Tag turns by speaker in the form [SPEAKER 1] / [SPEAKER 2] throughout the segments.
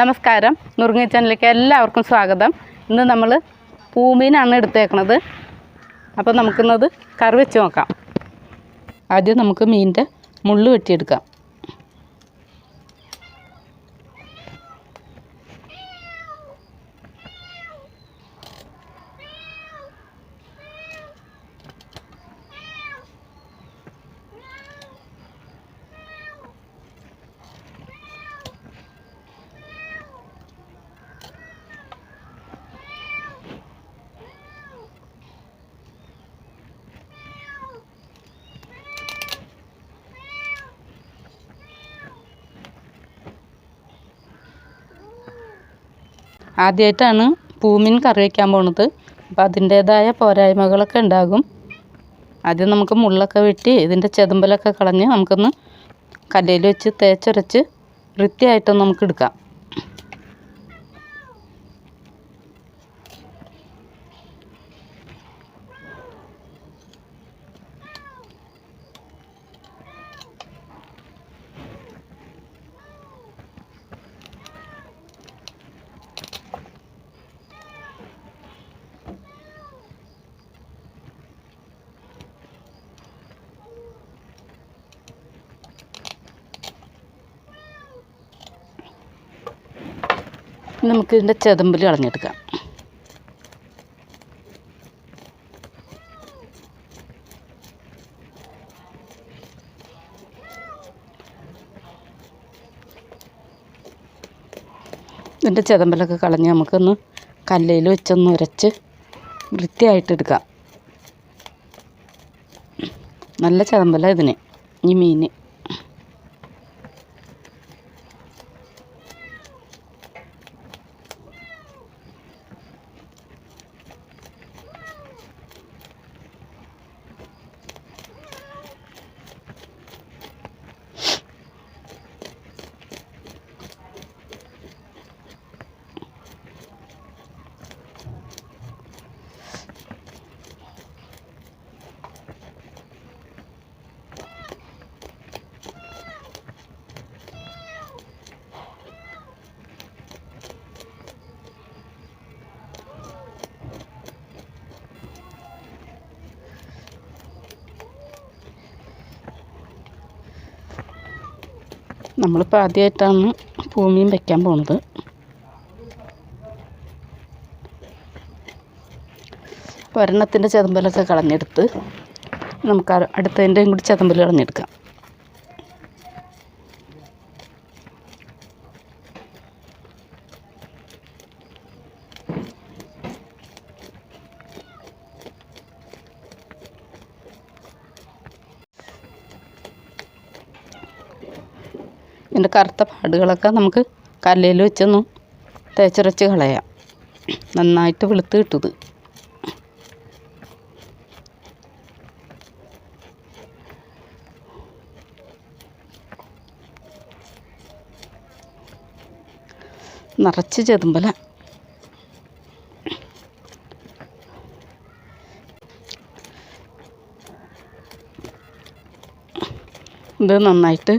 [SPEAKER 1] നമസ്കാരം. നുറുങ്ങി ചാനലിലേക്ക് എല്ലാവർക്കും സ്വാഗതം. ഇന്ന് നമ്മൾ പൂമീനാണ് എടുത്തേക്കണത്. അപ്പോൾ നമുക്കിന്നത് കറി വെച്ച് നോക്കാം. ആദ്യം നമുക്ക് മീനിന്റെ മുള്ളു വെട്ടിയെടുക്കാം. ആദ്യമായിട്ടാണ് പൂമീൻ കറി വയ്ക്കാൻ പോണത്. അപ്പോൾ അതിന്റേതായ പോരായ്മകളൊക്കെ ഉണ്ടാകും. ആദ്യം നമുക്ക് മുള്ളൊക്കെ വെട്ടി ഇതിന്റെ ചെതുമ്പലൊക്കെ കളഞ്ഞ് നമുക്കൊന്ന് കല്ലയിൽ വെച്ച് തേച്ചരച്ച് വൃത്തിയായിട്ടൊന്ന് നമുക്ക് എടുക്കാം. നമുക്ക് ഇതിന്റെ ചെതുമ്പൽ കളഞ്ഞെടുക്കാം. ഇതിന്റെ ചെതമ്പലൊക്കെ കളഞ്ഞ് നമുക്കൊന്ന് കല്ലയിൽ വെച്ചൊന്ന് ഉരച്ച് വൃത്തിയായിട്ടെടുക്കാം നല്ല ചെതമ്പല ഇതിന് ഈ മീൻ നമ്മളിപ്പോൾ ആദ്യമായിട്ടാണ് ഭൂമിയും വയ്ക്കാൻ പോണത്. ഒരെണ്ണത്തിന്റെ ചെതമ്പലൊക്കെ കളഞ്ഞെടുത്ത് നമുക്ക് അടുത്തതിന്റെയും കൂടി ചെതമ്പൽ കളഞ്ഞെടുക്കാം. ഇതിന്റെ കറുത്ത പാടുകളൊക്കെ നമുക്ക് കല്ലയിൽ വെച്ചൊന്ന് തേച്ചരച്ച് കളയാം. നന്നായിട്ട് വെളുത്ത് കിട്ടുത് നിറച്ച് ചെതുമ്പല. ഇത് നന്നായിട്ട്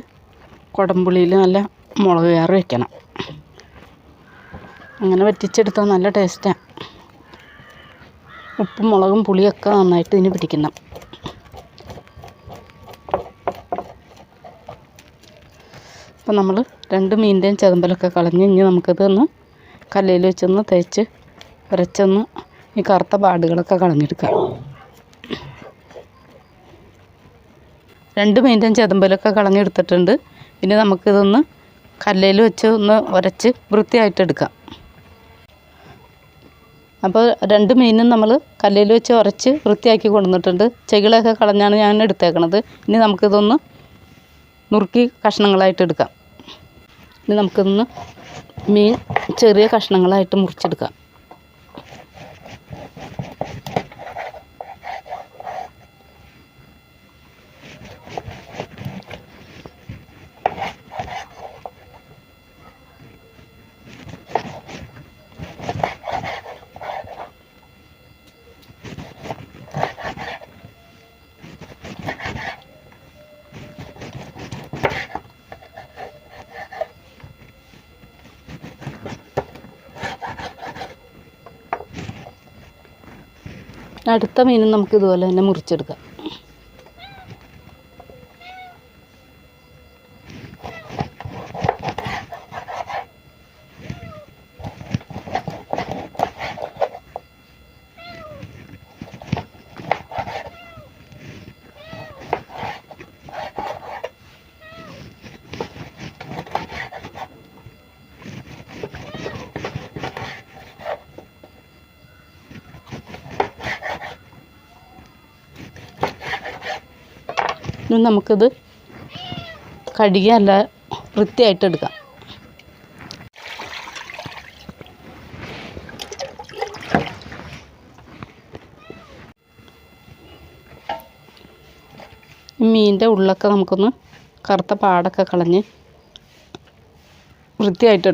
[SPEAKER 1] കുടംപുളിയിൽ നല്ല മുളക് കയറ് വെക്കണം. അങ്ങനെ വറ്റിച്ചെടുത്താൽ നല്ല ടേസ്റ്റാണ് ഉപ്പും മുളകും പുളിയൊക്കെ നന്നായിട്ട് ഇതിന് പിടിക്കണം. അപ്പം നമ്മൾ രണ്ട് മീനിന്റെയും ചെതമ്പലൊക്കെ കളഞ്ഞ് ഇനി നമുക്കിതൊന്ന് കല്ലയിൽ വെച്ചൊന്ന് തേച്ച് ഉരച്ചൊന്ന് ഈ കറുത്ത പാടുകളൊക്കെ കളഞ്ഞെടുക്കാം. രണ്ട് മീനിന്റെയും ചെതമ്പലൊക്കെ കളഞ്ഞെടുത്തിട്ടുണ്ട്. ഇനി നമുക്കിതൊന്ന് കല്ലയിൽ വെച്ച് ഒന്ന് ഉരച്ച് വൃത്തിയായിട്ടെടുക്കാം അപ്പോൾ രണ്ട് മീനും നമ്മൾ കല്ലയിൽ വെച്ച് ഉരച്ച് വൃത്തിയാക്കി കൊണ്ടുവന്നിട്ടുണ്ട്. ചെകിളൊക്കെ കളഞ്ഞാണ് ഞാൻ എടുത്തേക്കണത്. ഇനി നമുക്കിതൊന്ന് നുറുക്കി കഷ്ണങ്ങളായിട്ട് എടുക്കാം. ഇനി നമുക്കിതൊന്ന് മീൻ ചെറിയ കഷ്ണങ്ങളായിട്ട് മുറിച്ചെടുക്കാം. അടുത്ത മീനും നമുക്ക് ഇതുപോലെ തന്നെ മുറിച്ചെടുക്കാം. ഇനി നമുക്കിത് കഴുകി നല്ല വൃത്തിയായിട്ട് എടുക്കാം. മീനിന്റെ ഉള്ളൊക്കെ നമുക്കൊന്ന് കറുത്ത പാടൊക്കെ കളഞ്ഞ് വൃത്തിയായിട്ട്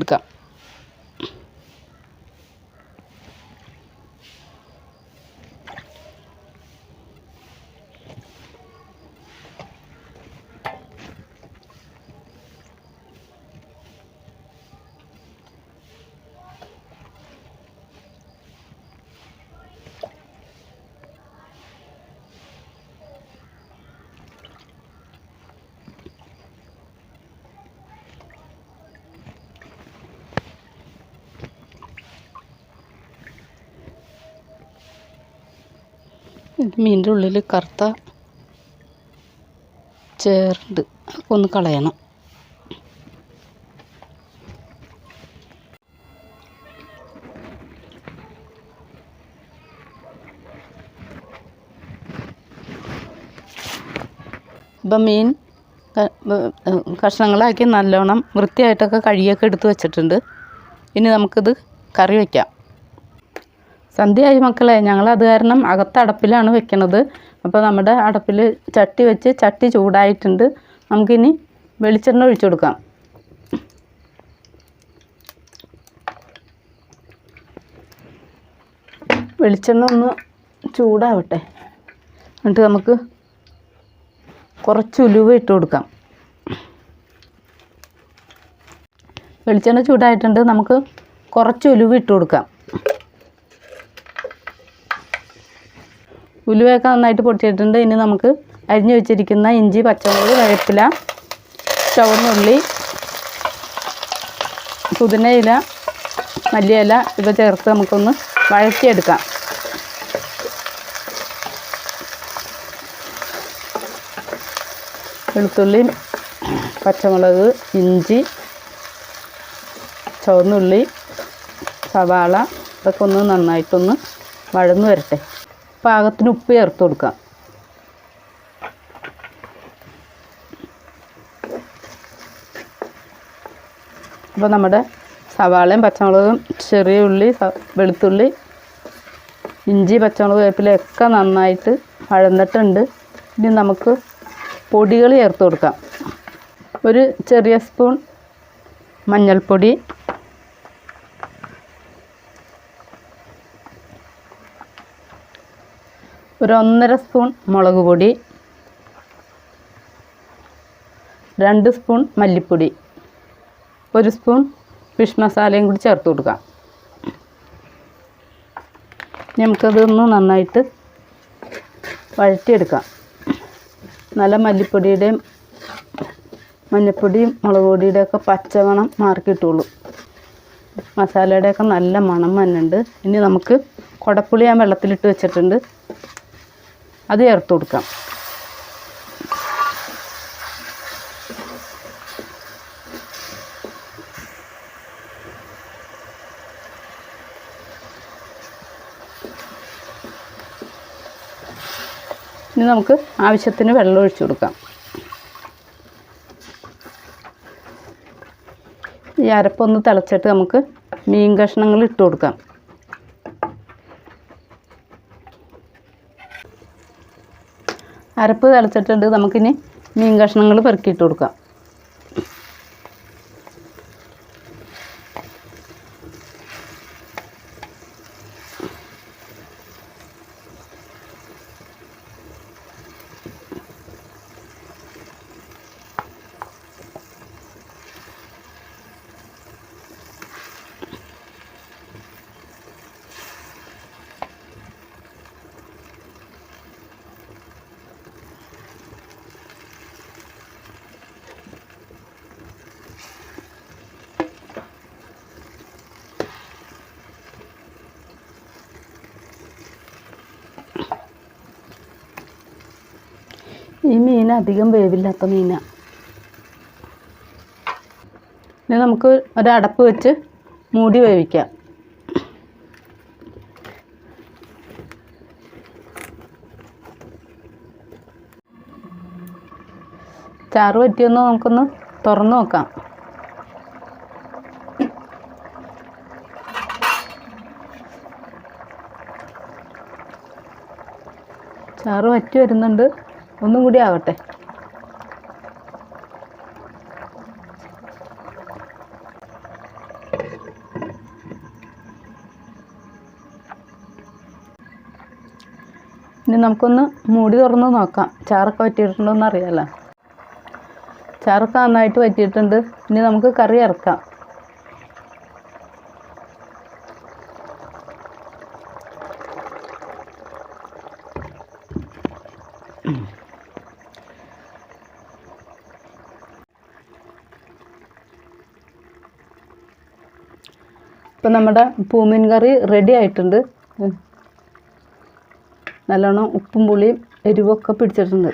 [SPEAKER 1] ഇത് മീനിന്റെ ഉള്ളിൽ കറുത്ത ചേർണ്ട് ഒന്ന് കളയണം. ഇപ്പം മീൻ കഷ്ണങ്ങളാക്കി നല്ലോണം വൃത്തിയായിട്ടൊക്കെ കഴുകിയൊക്കെ എടുത്ത് വെച്ചിട്ടുണ്ട്. ഇനി നമുക്കിത് കറി വയ്ക്കാം സന്ധ്യയായി മക്കളെ. ഞങ്ങൾ അത് കാരണം അകത്ത് അടപ്പിലാണ് വെക്കണത്. അപ്പോൾ നമ്മുടെ അടപ്പിൽ ചട്ടി വെച്ച് ചട്ടി ചൂടായിട്ടുണ്ട്. നമുക്കിനി വെളിച്ചെണ്ണ ഒഴിച്ചു കൊടുക്കാം. വെളിച്ചെണ്ണ ഒന്ന് ചൂടാവട്ടെ. എന്നിട്ട് നമുക്ക് കുറച്ച് ഉലുവ ഇട്ട് കൊടുക്കാം. വെളിച്ചെണ്ണ ചൂടായിട്ടുണ്ട്. നമുക്ക് കുറച്ച് ഉലുവ ഇട്ട് കൊടുക്കാം. ഉലുവയൊക്കെ നന്നായിട്ട് പൊട്ടിയിട്ടുണ്ട്. ഇനി നമുക്ക് അരിഞ്ഞു വെച്ചിരിക്കുന്ന ഇഞ്ചി പച്ചമുളക് വഴപ്പില ചുവന്നുള്ളി പുതിനയില മല്ലിയില ഇവ ചേർത്ത് നമുക്കൊന്ന് വഴറ്റിയെടുക്കാം. വെളുത്തുള്ളി പച്ചമുളക് ഇഞ്ചി ചുവന്നുള്ളി സവാള ഇതൊക്കെ ഒന്ന് നന്നായിട്ടൊന്ന് വഴന്നു വരട്ടെ. പാകത്തിന് ഉപ്പ് ചേർത്ത് കൊടുക്കാം. അപ്പോൾ നമ്മുടെ സവാളയും പച്ചമുളകും ചെറിയ ഉള്ളി വെളുത്തുള്ളി ഇഞ്ചി പച്ചമുളക് വേപ്പിലൊക്കെ നന്നായിട്ട് വഴന്നിട്ടുണ്ട്. ഇനി നമുക്ക് പൊടികൾ ചേർത്ത് കൊടുക്കാം. ഒരു ചെറിയ സ്പൂൺ മഞ്ഞൾപ്പൊടി ഒരു ഒന്നര സ്പൂൺ മുളക് പൊടി രണ്ട് സ്പൂൺ മല്ലിപ്പൊടി ഒരു സ്പൂൺ ഫിഷ് മസാലയും കൂടി ചേർത്ത് കൊടുക്കാം. നമുക്കതൊന്ന് നന്നായിട്ട് വഴറ്റിയെടുക്കാം. നല്ല മല്ലിപ്പൊടിയുടെയും മഞ്ഞപ്പൊടിയും മുളക് പൊടിയുടെ ഒക്കെ പച്ചമണം മാറിക്കിട്ടുള്ളൂ മസാലയുടെയൊക്കെ നല്ല മണം വന്നുണ്ട് ഇനി നമുക്ക് കുടപ്പുളി ഞാൻ വെള്ളത്തിലിട്ട് വെച്ചിട്ടുണ്ട്. അത് ചേർത്ത് കൊടുക്കാം. ഇനി നമുക്ക് ആവശ്യത്തിന് വെള്ളം ഒഴിച്ചു കൊടുക്കാം. ഈ അരപ്പൊന്ന് തിളച്ചിട്ട് നമുക്ക് മീൻ കഷ്ണങ്ങൾ ഇട്ട് കൊടുക്കാം. അരപ്പ് തിളച്ചിട്ടുണ്ട്. നമുക്കിനി മീൻ കഷ്ണങ്ങൾ പെറുക്കിയിട്ട് കൊടുക്കാം. ഈ മീൻ അധികം വേവില്ലാത്ത മീനാണ് ഇനി നമുക്ക് ഒരടപ്പ് വെച്ച് മൂടി വേവിക്കാം. ചാറ് പറ്റിയൊന്ന് നമുക്കൊന്ന് തുറന്നു നോക്കാം. ചാറ് വറ്റി വരുന്നുണ്ട്. ഒന്നും കൂടി ആവട്ടെ. ഇനി നമുക്കൊന്ന് മൂടി തുറന്ന് നോക്കാം. ചാറൊക്കെ വറ്റിയിട്ടുണ്ടോ എന്ന് ചാറൊക്കെ നന്നായിട്ട് വറ്റിയിട്ടുണ്ട്. ഇനി നമുക്ക് കറി ഇറക്കാം ഇപ്പം നമ്മുടെ പൂമീൻ കറി റെഡി ആയിട്ടുണ്ട്. നല്ലോണം ഉപ്പും പുളിയും എരിവൊക്കെ പിടിച്ചിട്ടുണ്ട്.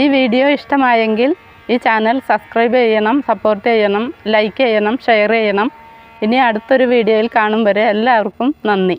[SPEAKER 1] ഈ വീഡിയോ ഇഷ്ടമായെങ്കിൽ ഈ ചാനൽ സബ്സ്ക്രൈബ് ചെയ്യണം സപ്പോർട്ട് ചെയ്യണം ലൈക്ക് ചെയ്യണം ഷെയർ ചെയ്യണം. ഇനി അടുത്തൊരു വീഡിയോയിൽ കാണും വരെ എല്ലാവർക്കും നന്ദി.